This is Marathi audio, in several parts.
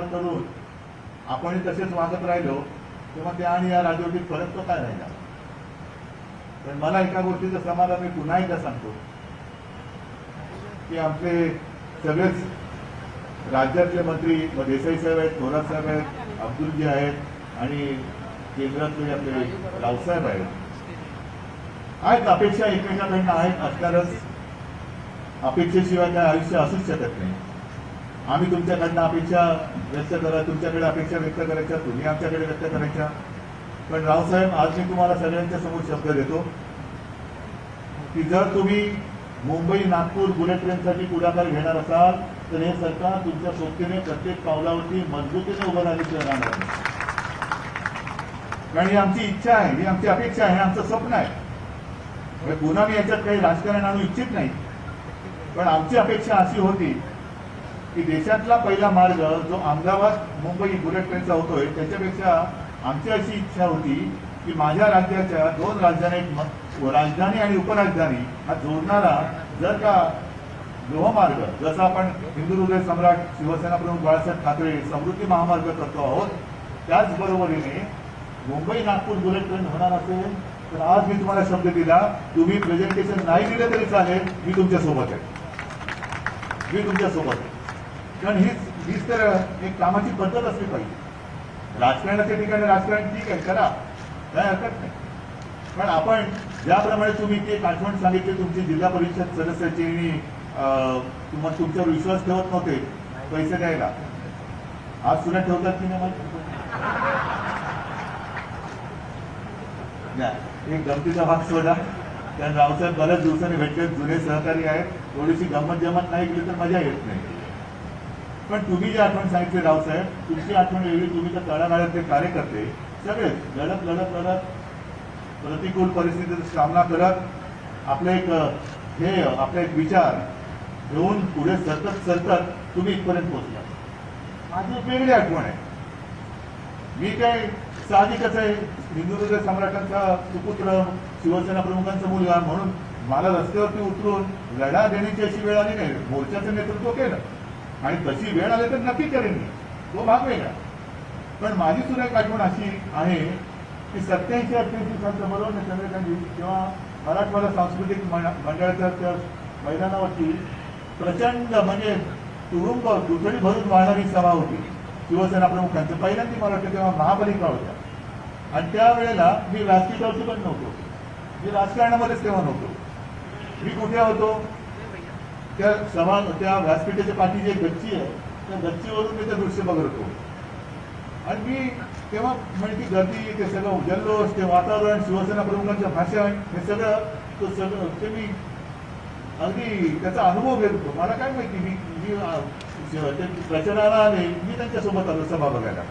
करून आपण तसेच वागत राहिलो तेव्हा त्या आणि या राजवटीत फरक तो काय राहिला? तर मला एका गोष्टीचं समाधान मी पुन्हा एकदा सांगतो. की आमचे सगळेच राज्यातले मंत्री मग देसाई साहेब आहेत थोरात साहेब आहेत अब्दुलजी आहेत आणि केंद्रातले आपले रावसाहेब आहेत. आहेत अपेक्षा एकमेकांकडनं आहेत असणारच. अपेक्षेशिवाय काय आयुष्य असूच शकत नाही. आम्ही तुमच्याकडनं अपेक्षा व्यक्त करा तुमच्याकडे अपेक्षा व्यक्त करायच्या तुम्ही आमच्याकडे व्यक्त करायच्या. पण रावसाहेब आज मी तुम्हाला सगळ्यांच्या समोर शब्द देतो की जर तुम्ही मुंबई नागपूर बुलेट ट्रेनसाठी पुढाकार घेणार असाल तर हे सरकार तुमच्या सोबतीने प्रत्येक पावलावरती मजबूतीने उभं राहिल्याशिवाय राहणार नाही कारण ही आमची इच्छा आहे ही आमची अपेक्षा आहे आमचं स्वप्न आहे. म्हणजे पुन्हा मी याच्यात काही राजकारण आणू इच्छित नाही. पण आमची अपेक्षा अशी होती की देशातला पहिला मार्ग जो अहमदाबाद मुंबई बुलेट ट्रेनचा होतोय त्याच्यापेक्षा आमची अशी इच्छा होती की माझ्या राज्याच्या दोन राजधानी राजधानी आणि उपराजधानी हा जोडणारा जर का गृहमार्ग जसा आपण हिंदू हृदय सम्राट शिवसेना प्रमुख बाळासाहेब ठाकरे समृद्धी महामार्ग करतो आहोत त्याचबरोबरीने मुंबई नागपूर बुलेट ट्रेन होणार असेल तर आज मी तुम्हाला शब्द दिला तुम्ही प्रेझेंटेशन नाही दिलं तरी चालेल मी तुमच्यासोबत आहे. मी तुमच्यासोबत आहे. कारण हीच हीच तर एक कामाची पद्धत असली पाहिजे. राजकारणाच्या ठिकाणी राजकारण ठीक आहे करा. काय हरकत नाही. पण आपण ज्याप्रमाणे तुम्ही ते आठवण सांगितले तुमची जिल्हा परिषद सदस्याची आणि अं, तुमच्यावर विश्वास ठेवत नव्हते पैसे द्यायला. आज सुद्धा ठेवतात की नाही एक गमतीचा भाग शोधा. कारण रावसाहेब बऱ्याच दिवसांनी भेटले जुने सहकारी आहेत. थोडीशी गंमत जमत नाही केली तर मजा येत नाही. पण तुम्ही जी आठवण सांगितली रावसाहेब तुमची आठवण वेगळी तुम्ही तर तळागाळातले कार्यकर्ते. सगळेच लढत लढत लढत प्रतिकूल परिस्थितीचा सामना करत आपलं एक हे आपला एक विचार घेऊन पुढे सरकत सरकत तुम्ही इथपर्यंत पोहोचला. माझी एक वेगळी आठवण आहे. मी काय साहजिकच आहे हिंदुदुर्ग सम्राटांचा सुपुत्र शिवसेना प्रमुखांचा मुलगा म्हणून मला रस्त्यावरती उतरून लढा देण्याची अशी वेळ आली नाही. मोर्चाचं नेतृत्व केलं. आणि तशी वेळ आली तर नक्की करेन मी. तो भाग वेगळा. पण माझी सुद्धा एक आठवण अशी आहे की सत्याऐंशी अठ्ठ्याऐंशी सालचं बरोबर ना चंद्रकांत तेव्हा मराठवाडा सांस्कृतिक मंड- मंडळाच्या त्या मैदानावरती प्रचंड म्हणजे तुरुंग दुसरी भरून वाहणारी सभा होती. शिवसेना प्रमुखांचं पहिल्यांदा मला वाटतं तेव्हा महापालिका होत्या. आणि त्यावेळेला मी राजकीय पण नव्हतो. मी राजकारणामध्येच तेव्हा नव्हतो. मी कुठे होतो? त्या सभा त्या व्यासपीठाच्या पाठीची एक गच्ची आहे त्या गच्चीवरून मी ते दृश्य बघत. होतो आणि मी तेव्हा म्हणजे गर्दी ते सगळं जल्लोष ते वातावरण शिवसेना प्रमुखांचं भाषण हे सगळं तो सगळं ते मी अगदी त्याचा अनुभव घेत होतो. मला काय माहिती मी मी प्रचाराला आले मी त्यांच्यासोबत आलो सभा बघायला.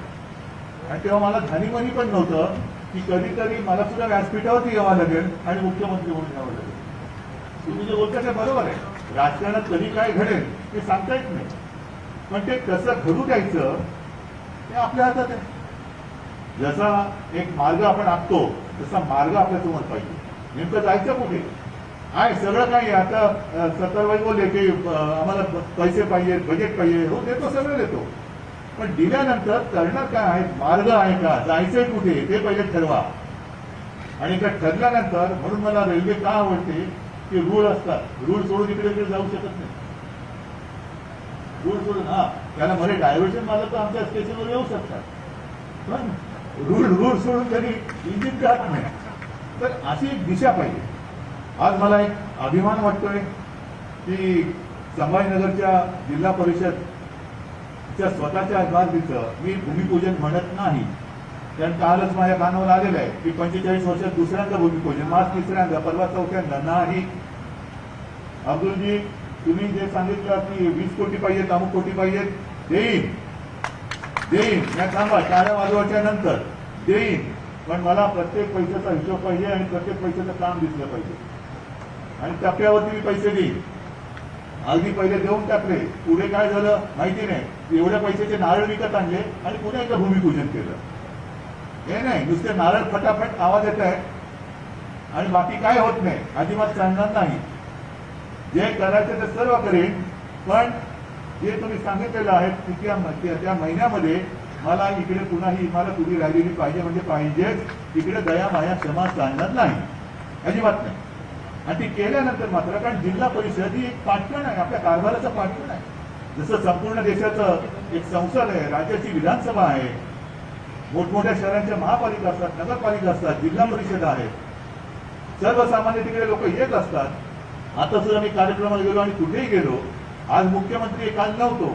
आणि तेव्हा मला धानीमनी पण नव्हतं की कधीतरी मला सुद्धा व्यासपीठावरती यावं लागेल आणि मुख्यमंत्री म्हणून यावं लागेल. तुम्ही जे बोलता ते बरोबर आहे. राजकारणात कधी काय घडेल ते सांगता येत नाही. पण ते कसं घडू द्यायचं ते आपल्या हातात आहे. जसा एक मार्ग आपण आखतो तसा मार्ग आपल्यासमोर पाहिजे. नेमकं जायचं कुठे? आहे सगळं काही आता सत्तरवाई बोलले की आम्हाला पैसे पाहिजे बजेट पाहिजे. हो देतो सगळं देतो. पण दिल्यानंतर करणार काय आहे? मार्ग आहे का? जायचंय कुठे? ते पहिले ठरवा. आणि का ठरल्यानंतर म्हणून मला रेल्वे का आवडते? की रूळ असतात. रूळ सोडून इकडे इकडे जाऊ शकत नाही. रूळ सोडून हा त्याला मध्ये डायव्हर्शन मारलं तर आमच्या स्टेशनवर येऊ शकतात. पण रूळ रूळ सोडून तरी इंजिन जात नाही. तर अशी एक दिशा पाहिजे. आज मला एक अभिमान वाटतोय की संभाजीनगरच्या जिल्हा परिषदच्या स्वतःच्या इमारतीचं मी भूमिपूजन म्हणत नाही. कारण कालच माझ्या कानावर आलेलं आहे. की पंचेचाळीस वर्षात दुसऱ्यांदा भूमिपूजन म्हणजे मास तिसऱ्यांदा परवा चौथ्यांदा. नाही. अब्दुलजी तुम्ही जे सांगितलं की वीस कोटी पाहिजेत अमुक कोटी पाहिजेत देईन. देईन. या थांबा टाळ्या वाजवायच्या नंतर देईन. पण मला प्रत्येक पैशाचा हिशोब पाहिजे आणि प्रत्येक पैशाचं काम दिसलं पाहिजे. आणि टप्प्यावरती मी पैसे देईन. अगदी पहिले देऊन टाकले. पुढे काय झालं? माहिती नाही. एवढ्या पैशाचे नारळ विकत आणले आणि पुन्हा एकदा भूमिपूजन केलं. हे नाही नुसते नारळ फटाफट आवाज येत आहेत. आणि बाकी काय होत नाही अजिबात चालणार नाही. जे करायचं ते सर्व करेन पण जे तुम्ही सांगितलेलं आहे की त्या त्या- महिन्यामध्ये मला इकडे पुन्हा ही इमारत उभी राहिलेली पाहिजे म्हणजे पाहिजेच. इकडे दया माया क्षमा चालणार नाही. अजिबात नाही. आणि ती केल्यानंतर मात्र कारण जिल्हा परिषद ही एक पाठवण आहे आपल्या कारभाराचं पाठवण आहे. जसं संपूर्ण देशाचं एक संसद आहे राज्याची विधानसभा आहे मोठमोठ्या शहरांच्या महापालिका असतात नगरपालिका असतात जिल्हा परिषद आहेत सर्वसामान्य तिकडे लोक येत असतात. आता सुद्धा मी कार्यक्रमात गेलो आणि कुठेही गेलो आज मुख्यमंत्री काल नव्हतो.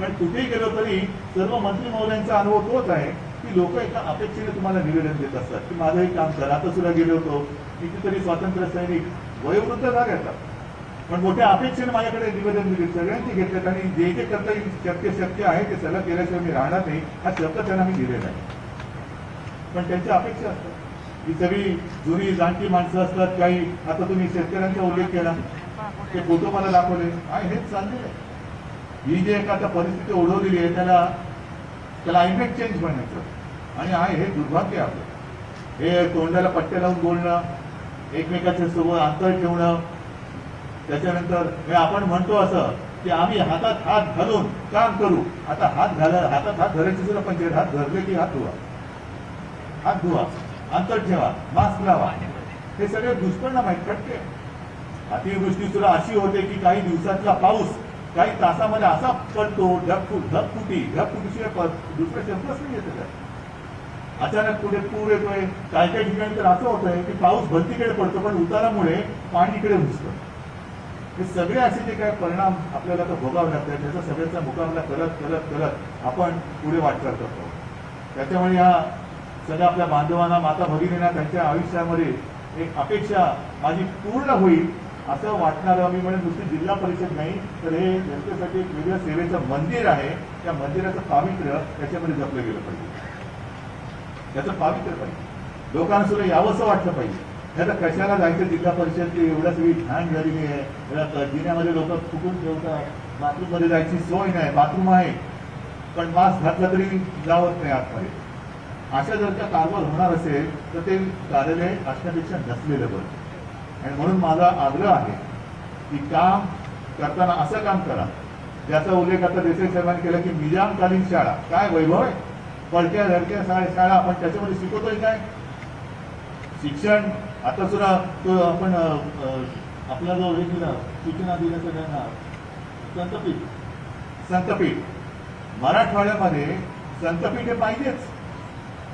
पण कुठेही गेलो तरी सर्व मंत्री महोदयांचा अनुभव तोच आहे की लोक एका अपेक्षेने तुम्हाला निवेदन देत असतात की माझं हे काम करा आता सुद्धा गेलो होतो. कितीतरी स्वातंत्र्य सैनिक वयोवृद्ध जाग येतात. पण मोठ्या अपेक्षेने माझ्याकडे निवेदन दिले. सगळ्यांनी घेतलेत आणि जे जे करता येईल शक्य शक्य आहे ते सगळं केल्याशिवाय मी राहणार नाही. हा शब्द त्यांना मी दिलेला आहे. पण त्यांच्या अपेक्षा असतात. ही सगळी जुनी जाणती माणसं असतात काही आता तुम्ही शेतकऱ्यांचा उल्लेख केला. ते फोटो मला दाखवले. आणि हेच चाललेलं आहे. ही जी एक आता परिस्थिती ओढवलेली आहे त्याला त्याला चेंज म्हणायचं. आणि आहे हे दुर्भाग्य आपलं. हे तोंडाला पट्ट्या लावून बोलणं एकमेकाच्या सोबत अंतर ठेवणं त्याच्यानंतर हे आपण म्हणतो असं की आम्ही हातात हात घालून काम करू. आता हात घाला हातात हात धरायची सुद्धा पंचायत हात धरले की हात धुवा. हात धुवा अंतर ठेवा मास्क लावा. हे सगळे दुष्परिणाम आहेत फटके अतिवृष्टी सुद्धा अशी होते की काही दिवसातला पाऊस काही तासामध्ये असा पडतो ढगफुट ढगफुटी ढगफुटीशिवाय प- दुसरा शब्दच नाही येत अचानक कुठे पूर येतोय काही काही ठिकाणी तर असं होतंय की पाऊस भरतीकडे पडतो पण उतारामुळे पाणी इकडे घुसतं. हे सगळे असे जे काय परिणाम आपल्याला तर भोगावे लागतात त्याचा सगळ्याचा मुकाबला करत करत करत आपण पुढे वाटचाल करतो त्याच्यामुळे या सगळ्या आपल्या बांधवांना माता भगिनींना त्यांच्या आयुष्यामध्ये एक अपेक्षा माझी पूर्ण होईल असं वाटणारं मी म्हणे नुसती जिल्हा परिषद नाही तर हे जनतेसाठी एक वेगळं सेवेचं मंदिर आहे. त्या मंदिराचं पावित्र्य त्याच्यामध्ये जपलं गेलं पाहिजे. त्याचं पावित्र्य पाहिजे. लोकांना सुद्धा यावंसं वाटलं पाहिजे. आता तर कशाला जायचं जिल्हा परिषद एवढं सगळी घाण झालेली आहे. जिन्यामध्ये लोक फुकून ठेवतात. बाथरूममध्ये जायची सोय नाही. बाथरूम आहे. पण मास्क घातला तरी जावत नाही आतमध्ये. अशा जर का कारभार होणार असेल तर ते कार्यालय असण्यापेक्षा नसलेलं बरं. आणि म्हणून माझा आग्रह आहे की काम करताना असं काम करा. ज्याचा उल्लेख आता देसाई साहेबांनी केला की निजामकालीन शाळा. काय वैभव? आहे पडक्या धडक्या शाळा शाळा आपण त्याच्यामध्ये शिकवतोय काय? शिक्षण आता सुद्धा तो आपण आपला जो हे दिला सूचना दिल्या सगळ्यांना संतपीठ. संतपीठ. मराठवाड्यामध्ये संतपीठ हे पाहिजेच.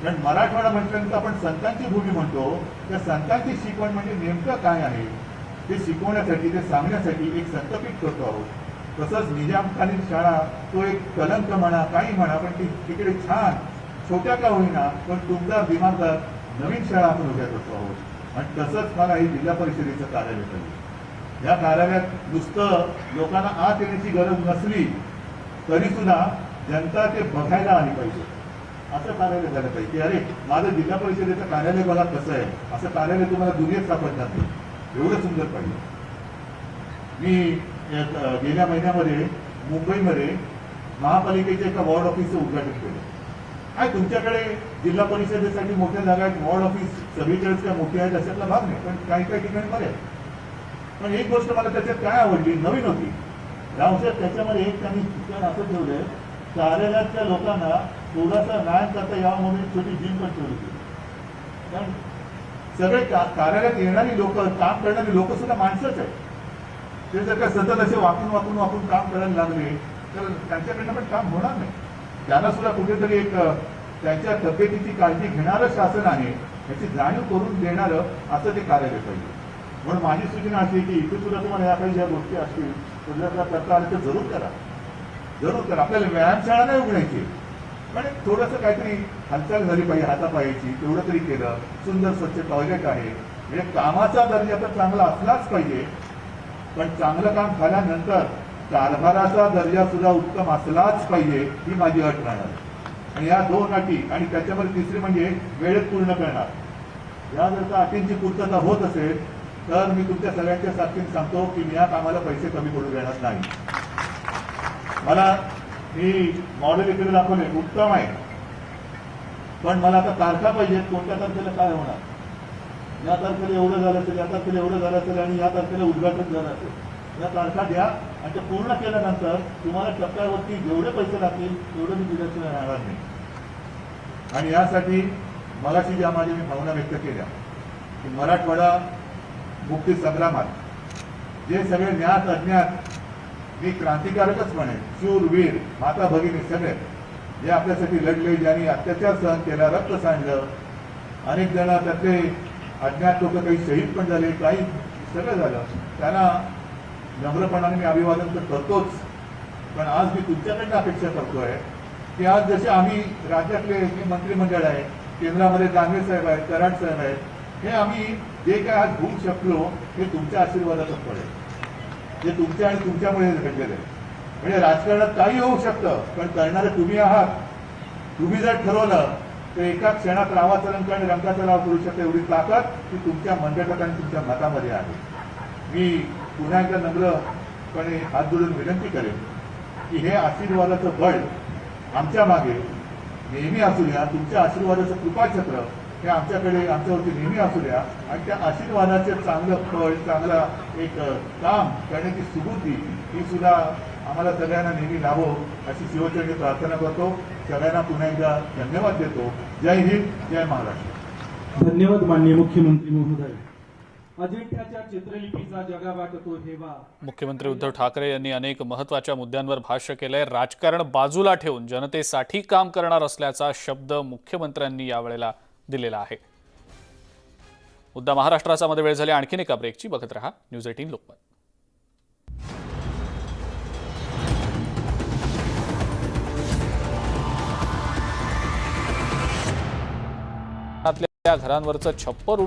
कारण मराठवाडा म्हटल्यानंतर आपण संतांची भूमी म्हणतो. त्या संतांची शिकवण म्हणजे नेमकं काय आहे? ते शिकवण्यासाठी ते सांगण्यासाठी एक संतपीठ करतो आहोत. तसंच निजामकालीन शाळा तो एक कलंक म्हणा काही म्हणा पण ती तिकडे छान छोट्या का होईना पण तुमचा दिमागदार नवीन शाळा आपण उभ्या करतो आहोत. आणि तसंच मला हे जिल्हा परिषदेचं कार्यालय पाहिजे या कार्यालयात नुसतं लोकांना आत येण्याची गरज नसली तरी सुद्धा जनता ते बघायला आली पाहिजे. असं कार्यालय झालं पाहिजे. की अरे माझं जिल्हा परिषदेचं कार्यालय बघा कसं आहे. असं कार्यालय तुम्हाला दुनियेत सापडणार नाही. एवढं सुंदर पाहिजे. मी गेल्या महिन्यामध्ये मुंबईमध्ये महापालिकेच्या एका वॉर्ड ऑफिसचं उद्घाटन केलं. काय तुमच्याकडे जिल्हा परिषदेसाठी मोठ्या जागा आहेत? वॉर्ड ऑफिस सगळीकडेच काय मोठे आहेत अशातला भाग नाही. पण काही काही ठिकाणी बरे आहेत. पण एक गोष्ट मला त्याच्यात काय आवडली नवीन होती. रावसाहेब त्याच्यामध्ये एक त्यांनी ठिकाण असं ठेवलंय कार्यालयातल्या लोकांना थोडासा व्यायाम करता यावा म्हणून छोटी जिम पण ठेवली होती. कारण सगळे का- कार्यालयात येणारी लोक काम करणारी लोक सुद्धा माणसंच आहेत. ते जर का सतत असे वाकून वाकून वाकून काम करायला लागले तर त्यांच्याकडनं पण काम होणार नाही. त्यांना सुद्धा कुठेतरी एक त्यांच्या तब्येतीची काळजी घेणारं शासन आहे याची जाणीव करून देणारं असं ते कार्यालय पाहिजे. म्हणून माझी सूचना अशी की इथे सुद्धा तुम्हाला या काही ज्या गोष्टी असतील कुठल्या प्रकार ते तर जरूर करा. जरूर करा. आपल्याला व्यायामशाळा नाही उघडायची. पण एक थोडंसं काहीतरी हालचाल झाली पाहिजे हातापायाची तेवढं तरी केलं. सुंदर स्वच्छ टॉयलेट आहे. म्हणजे कामाचा दर्जा तर चांगला असलाच पाहिजे. पण चांगलं काम झाल्यानंतर कारभाराचा दर्जा सुद्धा उत्तम असलाच पाहिजे ही माझी अट राहणार. आणि या दोन अटी आणि त्याच्यामध्ये तिसरी म्हणजे वेळेत पूर्ण करणार. या जर का अटींची पूर्तता होत असेल तर मी तुमच्या सगळ्यांच्या साथीने सांगतो की मी या कामाला पैसे कमी पडू देणार नाही. मला मी मॉडेल इकडे दाखवले उत्तम आहे. पण मला आता तारखा पाहिजेत कोणत्या तारखेला काय होणार? या तारखेला एवढं झालं असेल या तारखेला एवढं झालं असेल आणि या तारखेला उद्घाटन झालं असेल. या तारखा द्या आणि ते पूर्ण केल्यानंतर तुम्हाला टप्प्यावरती जेवढे पैसे लागतील तेवढे मी दिल्याशिवाय राहणार नाही. आणि यासाठी मगाशी ज्या माझ्या मी भावना व्यक्त केल्या की मराठवाडा मुक्ती संग्रामात जे सगळे ज्ञात अज्ञात मी क्रांतिकारकच म्हणेन शूरवीर माता भगिनी सगळे जे आपल्यासाठी लढले ज्यांनी अत्याचार सहन केला रक्त सांडलं अनेक जण त्यातले अज्ञात लोक काही शहीद पण झाले काही सगळं झालं त्यांना नम्रपणाने मी अभिवादन तर करतोच. पण आज मी तुमच्याकडनं अपेक्षा करतोय की आज जसे आम्ही राज्यातले जे मंत्रिमंडळ आहे केंद्रामध्ये दानवे साहेब आहेत कराड साहेब आहेत हे आम्ही जे काय आज होऊ शकलो हे तुमच्या आशीर्वादाचं फळ आहे जे तुमच्या आणि तुमच्यामुळे घडलेलं आहे. म्हणजे राजकारणात काही होऊ शकतं पण करणारे तुम्ही आहात. तुम्ही जर ठरवलं तर एका क्षणात रावाचा रंग आणि रंगाचा लाव करू शकता एवढी ताकद ती तुमच्या मंडळात आणि तुमच्या मतामध्ये आहे. मी पुन्हा एकदा नम्रपणे हात जोडून विनंती करेन की हे आशीर्वादाचं बळ आमच्या मागे नेहमी असू द्या तुमच्या आशीर्वादाचं कृपाछत्र हे आमच्याकडे आमच्यावरती नेहमी असू द्या आणि त्या आशीर्वादाचे चांगलं फळ चांगला एक काम करण्याची सुबुद्धी ही सुद्धा आम्हाला सगळ्यांना नेहमी लाभो अशी शिवचरणी प्रार्थना करतो. सगळ्यांना पुन्हा एकदा धन्यवाद देतो. जय हिंद जय महाराष्ट्र. धन्यवाद माननीय मुख्यमंत्री महोदय. अजिंठ्याच्या चित्रलिपीचा हेवा. मुख्यमंत्री उद्धव ठाकरे यांनी अनेक महत्त्वाच्या मुद्द्यांवर भाष्य केलंय. राजकारण बाजूला ठेवून जनतेसाठी काम करणार असल्याचा शब्द मुख्यमंत्र्यांनी यावेळेला दिलेला आहे. मुद्दा महाराष्ट्राचा मध्ये वेळ झाली. आणखीन एका ब्रेकची बघत रहा न्यूज एटीन लोकमत. घरांवरचं छप्पर